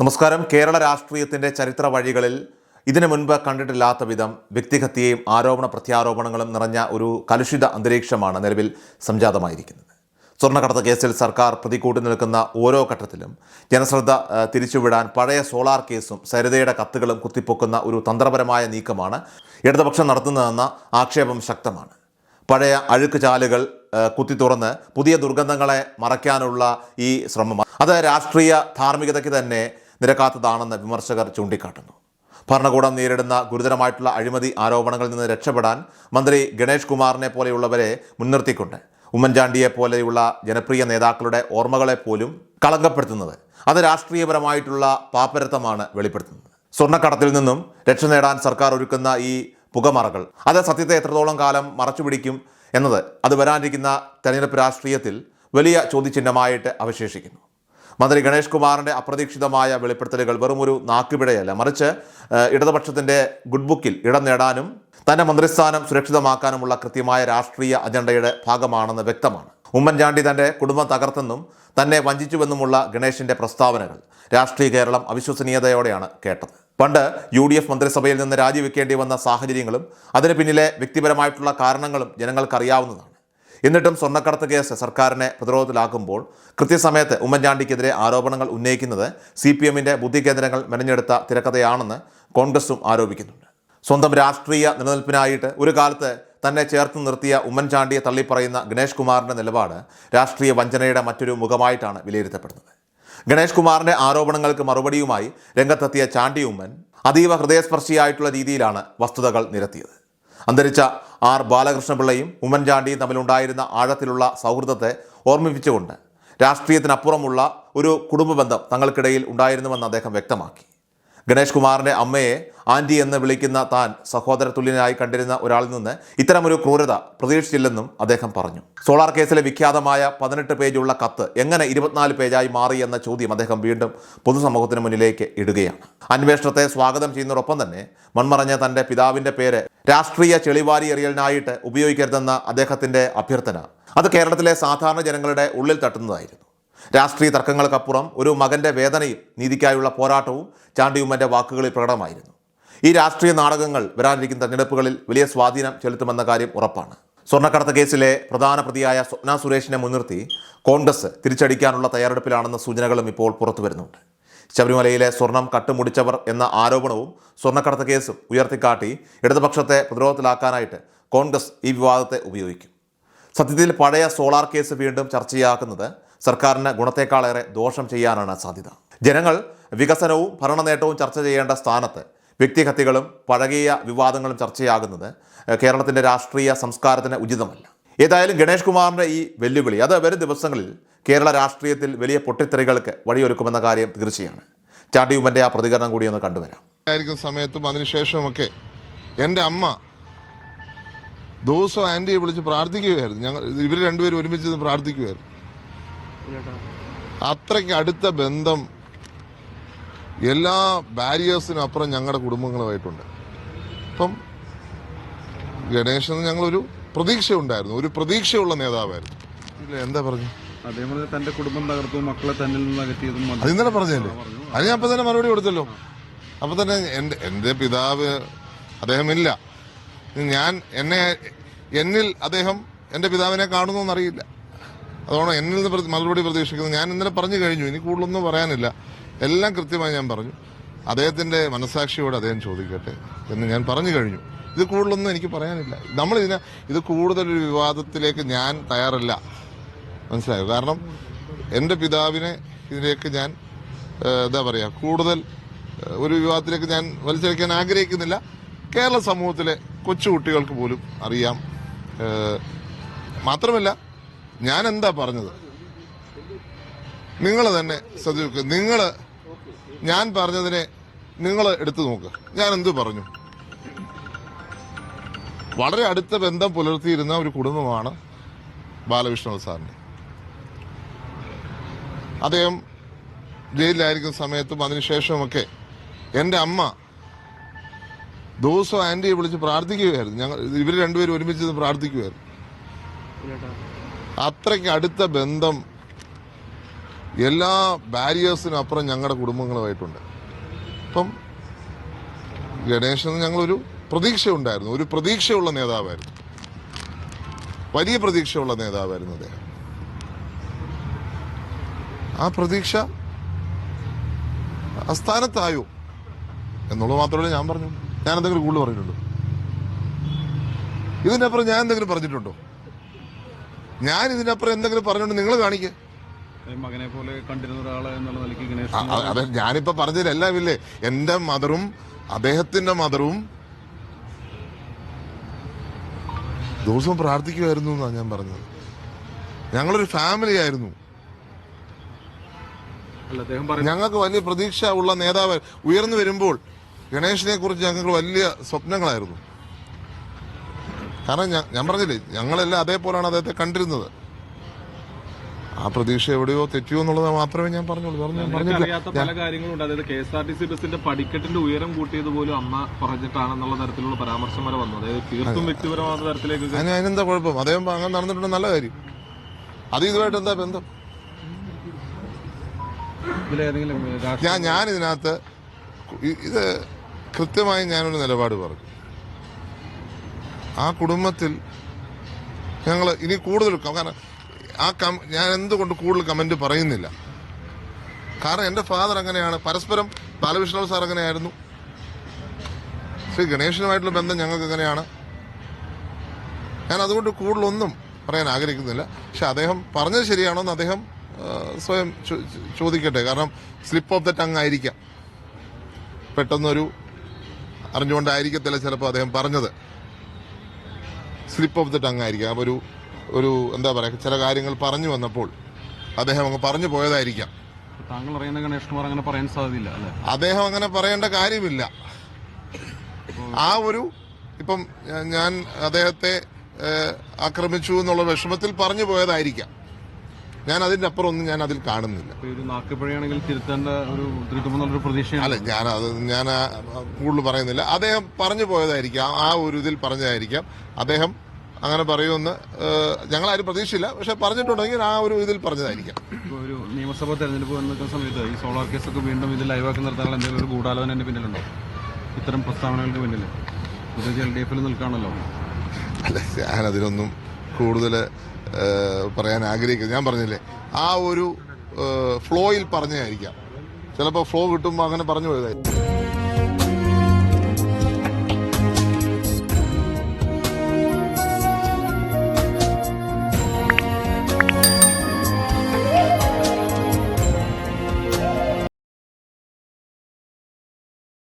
നമസ്കാരം. കേരള രാഷ്ട്രീയത്തിന്റെ ചരിത്ര വഴികളിൽ ഇതിനു മുൻപ് കണ്ടിട്ടില്ലാത്ത വിധം വ്യക്തിഹത്യയും ആരോപണ പ്രത്യാരോപണങ്ങളും നിറഞ്ഞ ഒരു കലുഷിത അന്തരീക്ഷമാണ് നിലവിൽ സംജാതമായിരിക്കുന്നത്. സ്വർണക്കടത്ത് കേസിൽ സർക്കാർ പ്രതികൂട്ടി നിൽക്കുന്ന ഓരോ ഘട്ടത്തിലും ജനശ്രദ്ധ തിരിച്ചുവിടാൻ പഴയ സോളാർ കേസും സരിതയുടെ കത്തുകളും കുത്തിപ്പൊക്കുന്ന ഒരു തന്ത്രപരമായ നീക്കമാണ് ഇടതുപക്ഷം നടത്തുന്നതെന്ന ആക്ഷേപം ശക്തമാണ്. പഴയ അഴുക്ക് ചാലുകൾ കുത്തി തുറന്ന് പുതിയ ദുർഗന്ധങ്ങളെ മറയ്ക്കാനുള്ള ഈ ശ്രമം അത് രാഷ്ട്രീയ ധാർമ്മികതയ്ക്ക് തന്നെ നിരക്കാത്തതാണെന്ന് വിമർശകർ ചൂണ്ടിക്കാട്ടുന്നു. ഭരണകൂടം നേരിടുന്ന ഗുരുതരമായിട്ടുള്ള അഴിമതി ആരോപണങ്ങളിൽ നിന്ന് രക്ഷപ്പെടാൻ മന്ത്രി ഗണേഷ് കുമാറിനെ പോലെയുള്ളവരെ മുൻനിർത്തിക്കൊണ്ട് ഉമ്മൻചാണ്ടിയെ പോലെയുള്ള ജനപ്രിയ നേതാക്കളുടെ ഓർമ്മകളെ പോലും കളങ്കപ്പെടുത്തുന്നത് അത് രാഷ്ട്രീയപരമായിട്ടുള്ള പാപ്പരത്വമാണ് വെളിപ്പെടുത്തുന്നത്. സ്വർണക്കടത്തിൽ നിന്നും രക്ഷ നേടാൻ സർക്കാർ ഒരുക്കുന്ന ഈ പുകമറകൾ അത് സത്യത്തെ എത്രത്തോളം കാലം മറച്ചുപിടിക്കും എന്നത് അത് വരാനിരിക്കുന്ന തെരഞ്ഞെടുപ്പ് രാഷ്ട്രീയത്തിൽ വലിയ ചോദ്യചിഹ്നമായിട്ട് അവശേഷിക്കുന്നു. മന്ത്രി ഗണേഷ് കുമാറിന്റെ അപ്രതീക്ഷിതമായ വെളിപ്പെടുത്തലുകൾ വെറുമൊരു നാക്കുപിഴയല്ല മറിച്ച് ഇടതുപക്ഷത്തിന്റെ ഗുഡ് ബുക്കിൽ ഇടം നേടാനും തന്റെ മന്ത്രിസ്ഥാനം സുരക്ഷിതമാക്കാനുമുള്ള കൃത്യമായ രാഷ്ട്രീയ അജണ്ടയുടെ ഭാഗമാണെന്ന് വ്യക്തമാണ്. ഉമ്മൻചാണ്ടി തന്റെ കുടുംബം തകർത്തെന്നും തന്നെ വഞ്ചിച്ചുവെന്നുമുള്ള ഗണേഷിന്റെ പ്രസ്താവനകൾ രാഷ്ട്രീയ കേരളം അവിശ്വസനീയതയോടെയാണ് കേട്ടത്. പണ്ട് യു ഡി എഫ് മന്ത്രിസഭയിൽ നിന്ന് രാജിവെക്കേണ്ടി വന്ന സാഹചര്യങ്ങളും അതിന് പിന്നിലെ വ്യക്തിപരമായിട്ടുള്ള കാരണങ്ങളും ജനങ്ങൾക്കറിയാവുന്നതാണ്. എന്നിട്ടും സ്വർണക്കടത്ത് കേസ് സർക്കാരിനെ പ്രതിരോധത്തിലാക്കുമ്പോൾ കൃത്യസമയത്ത് ഉമ്മൻചാണ്ടിക്കെതിരെ ആരോപണങ്ങൾ ഉന്നയിക്കുന്നത് സി പി എമ്മിന്റെ ബുദ്ധികേന്ദ്രങ്ങൾ മെനഞ്ഞെടുത്ത തിരക്കഥയാണെന്ന് കോൺഗ്രസും ആരോപിക്കുന്നുണ്ട്. സ്വന്തം രാഷ്ട്രീയ നിലനിൽപ്പിനായിട്ട് ഒരു കാലത്ത് തന്നെ ചേർത്ത് നിർത്തിയ ഉമ്മൻചാണ്ടിയെ തള്ളിപ്പറയുന്ന ഗണേഷ് കുമാറിന്റെ നിലപാട് രാഷ്ട്രീയ വഞ്ചനയുടെ മറ്റൊരു മുഖമായിട്ടാണ് വിലയിരുത്തപ്പെടുന്നത്. ഗണേഷ് കുമാറിന്റെ ആരോപണങ്ങൾക്ക് മറുപടിയുമായി രംഗത്തെത്തിയ ചാണ്ടി ഉമ്മൻ അതീവ ഹൃദയസ്പർശിയായിട്ടുള്ള രീതിയിലാണ് വസ്തുതകൾ നിരത്തിയത്. അന്തരിച്ച ആർ ബാലകൃഷ്ണപിള്ളയും ഉമ്മൻചാണ്ടിയും തമ്മിലുണ്ടായിരുന്ന ആഴത്തിലുള്ള സൗഹൃദത്തെ ഓർമ്മിപ്പിച്ചുകൊണ്ട് രാഷ്ട്രീയത്തിനപ്പുറമുള്ള ഒരു കുടുംബ ബന്ധം തങ്ങൾക്കിടയിൽ ഉണ്ടായിരുന്നുവെന്ന് അദ്ദേഹം വ്യക്തമാക്കി. ഗണേഷ് കുമാറിന്റെ അമ്മയെ ആന്റി എന്ന് വിളിക്കുന്ന താൻ സഹോദര തുല്യനായി കണ്ടിരുന്ന ഒരാളിൽ നിന്ന് ഇത്തരമൊരു ക്രൂരത പ്രതീക്ഷിച്ചില്ലെന്നും അദ്ദേഹം പറഞ്ഞു. സോളാർ കേസിലെ വിഖ്യാതമായ പതിനെട്ട് പേജുള്ള കത്ത് എങ്ങനെ ഇരുപത്തിനാല് പേജായി മാറി എന്ന ചോദ്യം അദ്ദേഹം വീണ്ടും പൊതുസമൂഹത്തിന് മുന്നിലേക്ക് ഇടുകയാണ്. അന്വേഷണത്തെ സ്വാഗതം ചെയ്യുന്നതോടൊപ്പം തന്നെ മൺമറഞ്ഞ തന്റെ പിതാവിന്റെ പേര് രാഷ്ട്രീയ ചെളിവാരി എറിയലിനായിട്ട് ഉപയോഗിക്കരുതെന്ന അദ്ദേഹത്തിന്റെ അഭ്യർത്ഥന. അത് കേരളത്തിലെ സാധാരണ ജനങ്ങളുടെ ഉള്ളിൽ തട്ടുന്നതായിരുന്നു. രാഷ്ട്രീയ തർക്കങ്ങൾക്കപ്പുറം ഒരു മകന്റെ വേദനയും നീതിക്കായുള്ള പോരാട്ടവും ചാണ്ടിയുമ്മന്റെ വാക്കുകളിൽ പ്രകടമായിരുന്നു. ഈ രാഷ്ട്രീയ നാടകങ്ങൾ വരാനിരിക്കുന്ന തെരഞ്ഞെടുപ്പുകളിൽ വലിയ സ്വാധീനം ചെലുത്തുമെന്ന കാര്യം ഉറപ്പാണ്. സ്വർണക്കടത്ത് കേസിലെ പ്രധാന പ്രതിയായ സ്വപ്ന സുരേഷിനെ മുൻനിർത്തി കോൺഗ്രസ് തിരിച്ചടിക്കാനുള്ള തയ്യാറെടുപ്പിലാണെന്ന സൂചനകളും ഇപ്പോൾ പുറത്തു വരുന്നുണ്ട്. ശബരിമലയിലെ സ്വർണം കട്ടുമുടിച്ചവർ എന്ന ആരോപണവും സ്വർണക്കടത്ത് കേസും ഉയർത്തിക്കാട്ടി ഇടതുപക്ഷത്തെ പ്രതിരോധത്തിലാക്കാനായിട്ട് കോൺഗ്രസ് ഈ വിവാദത്തെ ഉപയോഗിക്കും. സത്യത്തിൽ പഴയ സോളാർ കേസ് വീണ്ടും ചർച്ചയാക്കുന്നത് സർക്കാരിന് ഗുണത്തേക്കാളേറെ ദോഷം ചെയ്യാനാണ് സാധ്യത. ജനങ്ങൾ വികസനവും ഭരണ നേട്ടവും ചർച്ച ചെയ്യേണ്ട സ്ഥാനത്ത് വ്യക്തിഹത്യകളും പഴകിയ വിവാദങ്ങളും ചർച്ചയാകുന്നത് കേരളത്തിന്റെ രാഷ്ട്രീയ സംസ്കാരത്തിന് ഉചിതമല്ല. ഏതായാലും ഗണേഷ് കുമാറിന്റെ ഈ വെല്ലുവിളി അത് വരും ദിവസങ്ങളിൽ കേരള രാഷ്ട്രീയത്തിൽ വലിയ പൊട്ടിത്തെറികൾക്ക് വഴിയൊരുക്കുമെന്ന കാര്യം തീർച്ചയാണ്. ചാണ്ടിയുമ്മന്റെ ആ പ്രതികരണം കൂടി ഒന്ന് കണ്ടുവരാം. ആയിരിക്കുന്ന സമയത്തും അതിനുശേഷമൊക്കെ എന്റെ അമ്മ ദിവസവും ആന്റിയെ വിളിച്ച് പ്രാർത്ഥിക്കുകയായിരുന്നു. ഞങ്ങൾ ഇവർ രണ്ടുപേരും ഒരുമിച്ച് പ്രാർത്ഥിക്കുകയായിരുന്നു അത്രയ്ക്ക് അടുത്ത ബന്ധം എല്ലാ ബാരിയേഴ്സിനും അപ്പുറം ഞങ്ങളുടെ കുടുംബങ്ങളുമായിട്ടുണ്ട്. അപ്പം ഗണേശന് ഞങ്ങളൊരു പ്രതീക്ഷ ഉണ്ടായിരുന്നു ഒരു പ്രതീക്ഷയുള്ള നേതാവായിരുന്നു. ഇല്ല എന്താ പറഞ്ഞു? അതേപോലെ തന്റെ കുടുംബം തകർത്തു മക്കളെ തന്നിൽ നിന്ന് അകറ്റിയതും. അത് ഇന്നലെ പറഞ്ഞല്ലോ? അത് ഞാൻ അപ്പൊ തന്നെ മറുപടി കൊടുത്തല്ലോ. അപ്പൊ തന്നെ എന്റെ എന്റെ പിതാവ് അദ്ദേഹം ഇല്ല ഞാൻ എന്നെ എന്നിൽ അദ്ദേഹം എന്റെ പിതാവിനെ കാണുന്നു എന്നറിയില്ല. അതുകൊണ്ട് എന്നിൽ നിന്ന് മറുപടി പ്രതീക്ഷിക്കുന്നത് ഞാൻ ഇന്നലെ പറഞ്ഞു കഴിഞ്ഞു. ഇനി കൂടുതലൊന്നും പറയാനില്ല. എല്ലാം കൃത്യമായി ഞാൻ പറഞ്ഞു. അദ്ദേഹത്തിന്റെ മനസാക്ഷിയോട് അദ്ദേഹം ചോദിക്കട്ടെ എന്ന് ഞാൻ പറഞ്ഞു കഴിഞ്ഞു. ഇത് കൂടുതലൊന്നും എനിക്ക് പറയാനില്ല. നമ്മൾ ഇതിനെ ഇത് കൂടുതലൊരു വിവാദത്തിലേക്ക് ഞാൻ തയ്യാറല്ല. മനസ്സിലായോ? കാരണം എന്റെ പിതാവിനെ ഇതിലേക്ക് ഞാൻ എന്താ പറയുക കൂടുതൽ ഒരു വിവാദത്തിലേക്ക് ഞാൻ വലിച്ചെടുക്കാൻ ആഗ്രഹിക്കുന്നില്ല. കേരള സമൂഹത്തിലെ കൊച്ചുകുട്ടികൾക്ക് പോലും അറിയാം. മാത്രമല്ല ഞാൻ എന്താ പറഞ്ഞത്? നിങ്ങൾ തന്നെ ശ്രദ്ധിക്കുക നിങ്ങൾ ഞാൻ പറഞ്ഞതിനെ നിങ്ങൾ എടുത്തു നോക്ക്. ഞാൻ എന്തു പറഞ്ഞു? വളരെ അടുത്ത ബന്ധം പുലർത്തിയിരുന്ന ഒരു കുടുംബമാണ് ബാലകൃഷ്ണ സാറിന്റെ അദ്ദേഹം ജയിലിലായിരിക്കുന്ന സമയത്തും അതിനുശേഷമൊക്കെ എന്റെ അമ്മ ദിവസവും ആന്റിയെ വിളിച്ച് പ്രാർത്ഥിക്കുകയായിരുന്നു. ഞങ്ങൾ ഇവർ രണ്ടുപേരും ഒരുമിച്ച് പ്രാർത്ഥിക്കുകയായിരുന്നു അത്രയ്ക്ക് അടുത്ത ബന്ധം എല്ലാ ബാരിയേഴ്സിനും അപ്പുറം ഞങ്ങളുടെ കുടുംബങ്ങളുമായിട്ടുണ്ട്. അപ്പം ഗണേശന് ഞങ്ങളൊരു പ്രതീക്ഷ ഉണ്ടായിരുന്നു ഒരു പ്രതീക്ഷയുള്ള നേതാവായിരുന്നു. വലിയ പ്രതീക്ഷയുള്ള നേതാവായിരുന്നു അദ്ദേഹം. ആ പ്രതീക്ഷ അസ്ഥാനത്തായോ എന്നുള്ളത് മാത്രമല്ല ഞാൻ പറഞ്ഞു. ഞാൻ എന്തെങ്കിലും കൂടുതൽ പറഞ്ഞിട്ടുണ്ടോ? ഇതിനപ്പുറം ഞാൻ എന്തെങ്കിലും പറഞ്ഞിട്ടുണ്ടോ? ഞാൻ ഇതിനപ്പുറം എന്തെങ്കിലും പറഞ്ഞോണ്ട് നിങ്ങൾ കാണിക്കുക മകനെ പോലെ കണ്ടിരുന്ന ഒരാളെ എന്നുള്ള നിലയ്ക്ക് അതെ ഞാനിപ്പോ പറഞ്ഞതിലെല്ലാം ഇല്ലേ? എന്റെ മദറും അദ്ദേഹത്തിന്റെ മദറും ദിവസവും പ്രാർത്ഥിക്കുമായിരുന്നു എന്നാണ് ഞാൻ പറഞ്ഞത്. ഞങ്ങളൊരു ഫാമിലി ആയിരുന്നു. ഞങ്ങൾക്ക് വലിയ പ്രതീക്ഷ ഉള്ള നേതാവ് ഉയർന്നു വരുമ്പോൾ ഗണേഷിനെ കുറിച്ച് ഞങ്ങൾക്ക് വലിയ സ്വപ്നങ്ങളായിരുന്നു. കാരണം ഞാൻ- ഞാൻ പറഞ്ഞില്ലേ ഞങ്ങളെല്ലാം അതേപോലെയാണ് അദ്ദേഹത്തെ കണ്ടിരുന്നത്. ആ പ്രതീക്ഷ എവിടെയോ തെറ്റിയോ എന്നുള്ളത് മാത്രമേ ഞാൻ പറഞ്ഞുള്ളൂ. പറഞ്ഞു പറഞ്ഞില്ല പല കാര്യങ്ങളുണ്ട്. അതായത് K S R T C ബസിന്റെ പടിക്കെട്ടിന്റെ ഉയരം കൂട്ടിയത് പോലും അമ്മ പറഞ്ഞിട്ടാണെന്നുള്ള തരത്തിലുള്ള പരാമർശം വരെ വന്നു. അതായത് തീർത്തും വ്യക്തിപരമായ തരത്തിലേക്ക് അതിന് അതിനെന്താ കുഴപ്പം? അദ്ദേഹം അങ്ങനെ നടന്നിട്ടുണ്ട് നല്ല കാര്യം. അത് ഇതുമായിട്ട് എന്താ ബന്ധം? ഞാൻ ഞാൻ ഇതിനകത്ത് ഇത് കൃത്യമായി ഞാനൊരു നിലപാട് പറഞ്ഞു. ആ കുടുംബത്തിൽ ഞങ്ങൾ ഇനി കൂടുതൽ കാരണം ആ കം ഞാൻ എന്തുകൊണ്ട് കൂടുതൽ കമന്റ് പറയുന്നില്ല? കാരണം എന്റെ ഫാദർ അങ്ങനെയാണ്. പരസ്പരം ബാലകൃഷ്ണ സാർ അങ്ങനെയായിരുന്നു. ശ്രീ ഗണേശനുമായിട്ടുള്ള ബന്ധം ഞങ്ങൾക്ക് എങ്ങനെയാണ് ഞാൻ അതുകൊണ്ട് കൂടുതലൊന്നും പറയാൻ ആഗ്രഹിക്കുന്നില്ല. പക്ഷെ അദ്ദേഹം പറഞ്ഞത് ശരിയാണോ എന്ന് അദ്ദേഹം സ്വയം ചോദിക്കട്ടെ. കാരണം സ്ലിപ്പ് ഓഫ് ദ ടങ് ആയിരിക്കാം. പെട്ടെന്നൊരു അറിഞ്ഞുകൊണ്ടായിരിക്കത്തില്ല ചിലപ്പോൾ അദ്ദേഹം പറഞ്ഞത്. സ്ലിപ്പ് ഓഫ് ദ ടങ് ആയിരിക്കാം. ഒരു ഒരു എന്താ പറയുക ചില കാര്യങ്ങൾ പറഞ്ഞു വന്നപ്പോൾ അദ്ദേഹം അങ്ങ് പറഞ്ഞു പോയതായിരിക്കാം. താങ്കൾ അറിയുന്ന ഗണേഷ്കുമാർ അങ്ങനെ പറയാൻ സാധ്യതയില്ല അദ്ദേഹം അങ്ങനെ പറയേണ്ട കാര്യമില്ല. ആ ഒരു ഇപ്പം ഞാൻ അദ്ദേഹത്തെ ആക്രമിച്ചു എന്നുള്ള വിഷമത്തിൽ പറഞ്ഞു പോയതായിരിക്കാം. ഞാൻ അതിന്റെ അപ്പുറം ഒന്നും ഞാൻ അതിൽ കാണുന്നില്ല. അല്ല ഞാൻ അത് ഞാൻ കൂടുതൽ പറയുന്നില്ല. അദ്ദേഹം പറഞ്ഞു പോയതായിരിക്കാം ആ ഒരു ഇതിൽ പറഞ്ഞതായിരിക്കാം. അദ്ദേഹം അങ്ങനെ പറയുമെന്ന് ഞങ്ങൾ ആരും പ്രതീക്ഷയില്ല പക്ഷെ പറഞ്ഞിട്ടുണ്ടെങ്കിൽ ആ ഒരു ഇതിൽ പറഞ്ഞതായിരിക്കാം. ഒരു നിയമസഭാ തെരഞ്ഞെടുപ്പ് വന്നിരിക്കുന്ന സമയത്ത് ഈ സോളാർ കേസൊക്കെ വീണ്ടും ഇത് ലൈവാക്കി നിർത്താനുള്ള എന്തെങ്കിലും ഒരു ഗൂഢാലോചന പിന്നിലുണ്ടോ? ഇത്തരം പ്രസ്താവനകളുടെ പിന്നിൽ പ്രത്യേകിച്ച് എൽ ഡി എഫിൽ നിൽക്കുകയാണല്ലോ. അല്ല ഞാൻ അതിനൊന്നും കൂടുതൽ പറയാൻ ആഗ്രഹിക്കുന്നത് ഞാൻ പറഞ്ഞില്ലേ ആ ഒരു ഫ്ലോയിൽ പറഞ്ഞായിരിക്കാം. ചിലപ്പോൾ ഫ്ലോ കിട്ടുമ്പോൾ അങ്ങനെ പറഞ്ഞു പോയതായിരിക്കും.